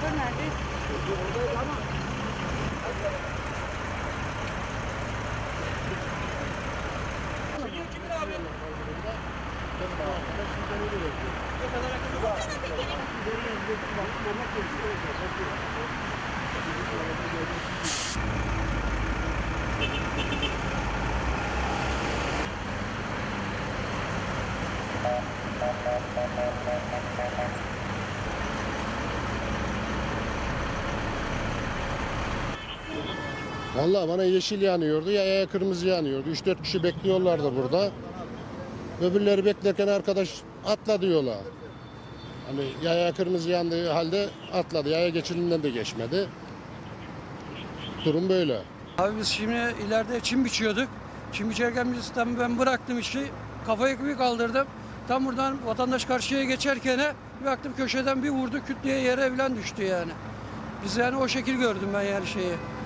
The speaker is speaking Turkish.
Şoför nerede? Şoför orada ama. Kimin kimin abi? Ne kadar akıllı var? Thank you. Vallahi bana yeşil yanıyordu, yaya kırmızı yanıyordu. 3-4 kişi bekliyorlardı burada. Öbürleri beklerken arkadaş atla diyorlar. Hani yaya kırmızı yandığı halde atladı. Yaya geçidinden de geçmedi. Durum böyle. Abi biz şimdi ileride çim biçiyorduk. Çim biçerken biz tam ben bıraktım işi. Kafayı bir kaldırdım. Tam buradan vatandaş karşıya geçerken bir baktım köşeden bir vurdu küt diye yere falan düştü yani. Biz yani o şekil gördüm ben yani şeyi.